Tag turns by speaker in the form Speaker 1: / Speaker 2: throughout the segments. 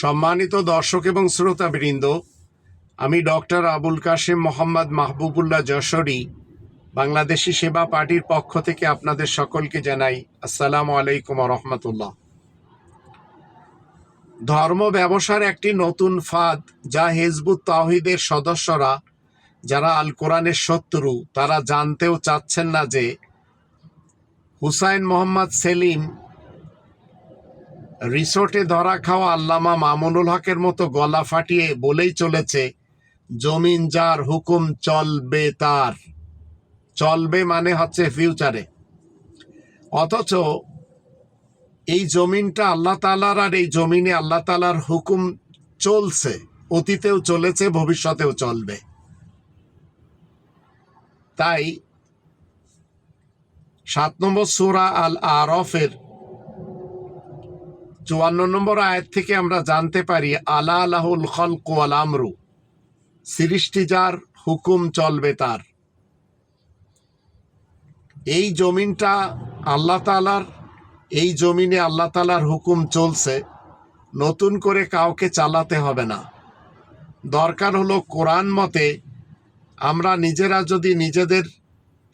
Speaker 1: সম্মানিত দর্শক এবং শ্রোতাবৃন্দ, আমি ডক্টর আবুল কাশেম মোহাম্মদ মাহবুবুল্লাহ যশোরী, বাংলাদেশি সেবা পার্টির পক্ষ থেকে আপনাদের সকলকে জানাই আসসালামু আলাইকুম রহমতুল্লাহ। ধর্ম ব্যবসার একটি নতুন ফাঁদ, যা হেজবুত তাহিদের সদস্যরা, যারা আল কোরআনের শত্রু, তারা জানতেও চাচ্ছেন না যে হুসাইন মোহাম্মদ সেলিম রিসোর্টে ধরা খাওয়া আল্লামা মামুনুল হকের মতো গলা ফাটিয়ে বলেই চলেছে, জমিন যার হুকুম চলবে তার। চলবে মানে হচ্ছে ফিউচারে অথচ এই জমিনটা আল্লাহ তালার আর এই জমিনে আল্লাহ তালার হুকুম চলছে, অতীতেও চলেছে, ভবিষ্যতেও চলবে। তাই সাত নম্বর সুরা আল আরফের চুয়ান্ন নম্বর আয়াত থেকে আমরা জানতে পারি, আলা আলাহুল খলক ওয়াল আমরু। সৃষ্টি যার, হুকুম চলবে তার। এই জমিনটা আল্লাহ তালার এই জমিনে আল্লাহ তালার হুকুম চলছে, নতুন করে কাউকে চালাতে হবে না। দরকার হলো কোরআন মতে আমরা নিজেরা যদি নিজেদের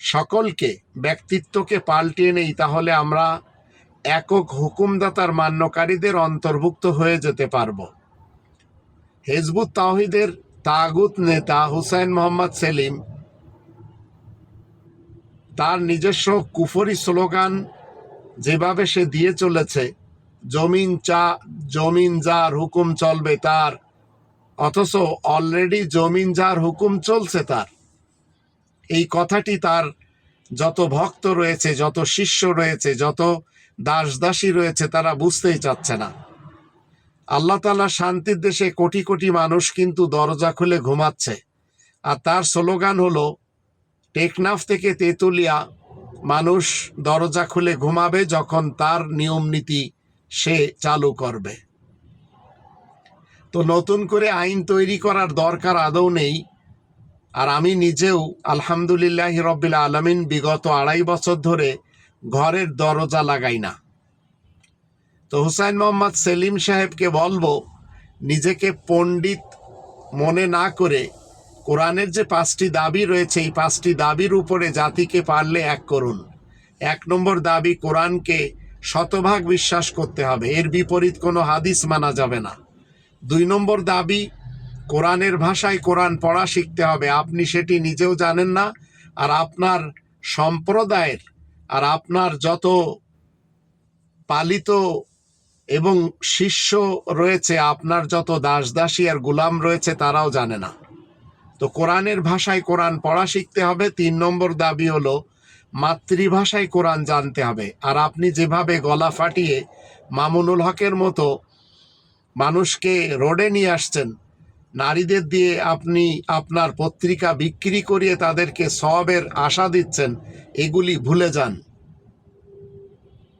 Speaker 1: সকলকে, ব্যক্তিত্বকে পাল্টিয়ে নেই, তাহলে আমরা একক হুকুমদাতার মান্যকারীদের অন্তর্ভুক্ত হয়ে যেতে পারব। হেজবুত তাহিদের তাগুত নেতা হুসাইন মোহাম্মদ সেলিম তার নিজস্ব কুফরি স্লোগান, যেভাবে সে দিয়ে চলেছে, জমিন চা, জমিন যার হুকুম চলবে তার, অথচ অলরেডি জমিন যার হুকুম চলছে তার। এই কথাটি তার যত ভক্ত রয়েছে, যত শিষ্য রয়েছে, যত দাস দাসী রয়েছে, তারা বুঝতেই চাচ্ছে না। আল্লাহ তালা শান্তির দেশে কোটি কোটি মানুষ কিন্তু দরজা খুলে ঘুমাচ্ছে। আর তার স্লোগান হলো, টেকনাফ থেকে তেতুলিয়া মানুষ দরজা খুলে ঘুমাবে যখন তার নিয়ম নীতি সে চালু করবে। তো নতুন করে আইন তৈরি করার দরকার আদৌ নেই। আর আমি নিজেও আলহামদুলিল্লাহ রব্বিল আলমিন বিগত আড়াই বছর ধরে ঘরের দরজা লাগাই না। তো হুসাইন মোহাম্মদ সেলিম সাহেবকে বলব, নিজেকে পণ্ডিত মনে না করে কোরআনের যে পাঁচটি দাবি রয়েছে, এই পাঁচটি দাবির উপরে জাতিকে পারলে এক করুন। এক নম্বর দাবি, কোরআনকে শতভাগ বিশ্বাস করতে হবে। এর বিপরীত কোনো হাদিস মানা যাবে না। দুই নম্বর দাবি, কোরআনের ভাষায় কোরআন পড়া শিখতে হবে। আপনি সেটি নিজেও জানেন না, আর আপনার সম্প্রদায়ের আর আপনার যত পালিত এবং শিষ্য রয়েছে, আপনার যত দাস দাসী আর গুলাম রয়েছে, তারাও জানে না। তো কোরআনের ভাষায় কোরআন পড়া শিখতে হবে। তিন নম্বর দাবি হলো, মাতৃভাষায় কোরআন জানতে হবে। আর আপনি যেভাবে গলা ফাটিয়ে মামুনুল হকের মতো মানুষকে রোডে নিয়ে আসছেন নারীদের দিয়ে আপনি আপনার পত্রিকা বিক্রি করিয়ে তাদেরকে সবের আশা দিচ্ছেন, এগুলি ভুলে যান।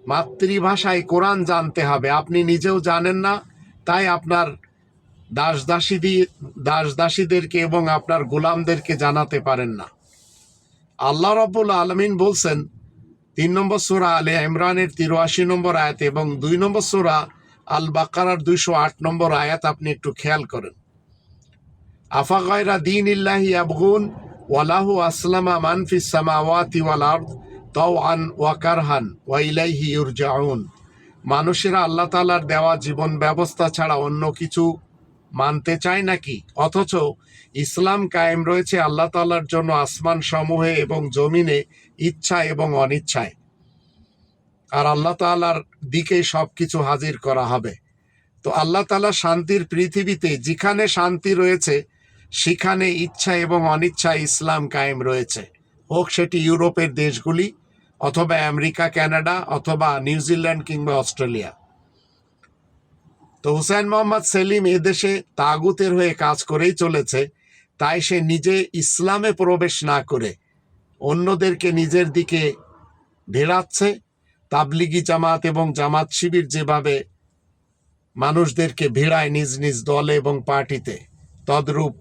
Speaker 1: মাতৃভাষায় কোরআন জানতে হবে, আপনি নিজেও জানেন না, তাই আপনার দাস দাসী দিয়ে দাস দাসীদেরকে এবং আপনার গোলামদেরকে জানাতে পারেন না। আল্লাহ রব্বুল আলমিন বলছেন, তিন নম্বর সুরা আলে ইমরানের তিরাশি নম্বর আয়াত এবং দুই নম্বর সুরা আল বাকারার দুইশো আট নম্বর আয়াত আপনি একটু খেয়াল করেন। আফা দিন ইল্লাহি আবগুন ওয়ালাহু আসলামা মানফিস সামাওয়াতি ওয়াল আরদ তাওআন ওয়া কারহান ওয়া ইলাইহি ইউরজাউন। মানুষেরা আল্লাহ তাআলার দেওয়া জীবন ব্যবস্থা ছাড়া অন্য কিছু মানতে চায় নাকি? অথচ ইসলাম কায়েম রয়েছে আল্লাহ তাআলার জন্য আসমান সমূহে এবং জমিনে ইচ্ছা এবং অনিচ্ছায়। আর আল্লাহ তাআলার দিকে সব কিছু হাজির করা হবে। তো আল্লাহ তাআলা শান্তির পৃথিবীতে যেখানে শান্তি রয়েছে সেখানে ইচ্ছা এবং অনিচ্ছা ইসলাম কায়েম রয়েছে। হোক সেটি ইউরোপের দেশগুলি অথবা আমেরিকা, কানাডা অথবা নিউজিল্যান্ড কিংবা অস্ট্রেলিয়া। তো হুসাইন মোহাম্মদ সেলিম এদেশে তাগুতের হয়ে কাজ করেই চলেছে, তাই সে নিজে ইসলামে প্রবেশ না করে অন্যদেরকে নিজের দিকে ভেড়াচ্ছে তাবলিগি জামাত এবং জামাত শিবির যেভাবে মানুষদেরকে ভিড়ায় নিজ নিজ দলে এবং পার্টিতে, তদ্রূপ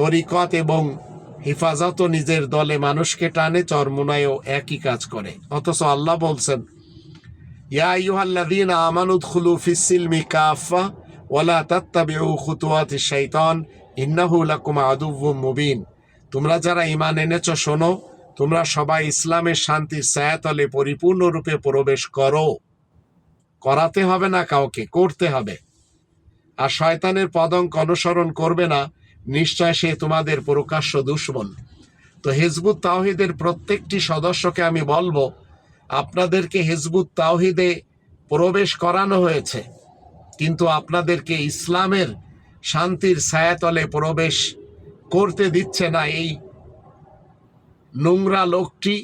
Speaker 1: তরিকত এবং হিফাজত নিজের দলে মানুষকে টানে, চরমুনায়ও একই কাজ করে। অথচ আল্লাহ বলছেন, ইয়া আইয়ুহাল্লাযীনা আমানু উদখুলু ফিস-সিলমি কাফা ওয়ালা তাত্তাবিউ খুতুয়াতি শাইতান, ইন্নাহু লাকুম আদুవ్বুম মুবিন। তোমরা যারা ঈমান এনেছো, শোনো, তোমরা সবাই ইসলামের শান্তির ছায়াতলে পরিপূর্ণরূপে প্রবেশ করো। করাতে হবে না কাউকে, করতে হবে। আর শয়তানের পদঙ্ক অনুসরণ করবে না নিশ্চয় সে তোমাদের প্রকাশ্য দুশ্মন। তো হেজবুত তাওহিদের প্রত্যেকটি সদস্যকে আমি বলব, আপনাদেরকে হিজবুত তাওহিদে প্রবেশ করানো হয়েছে, কিন্তু আপনাদেরকে ইসলামের শান্তির ছায়াতলে প্রবেশ করতে দিচ্ছে না এই নোংরা লোকটি,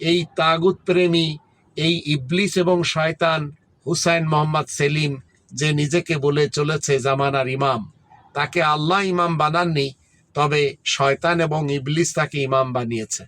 Speaker 1: এই তাগুত প্রেমী, এই ইবলিস এবং শয়তান হুসাইন মোহাম্মদ সেলিম যে নিজেকে বলে চলেছে জামানার ইমাম। তাকে আল্লাহ ইমাম বানাননি তবে শয়তান এবং ইবলিস তাকে ইমাম বানিয়েছে।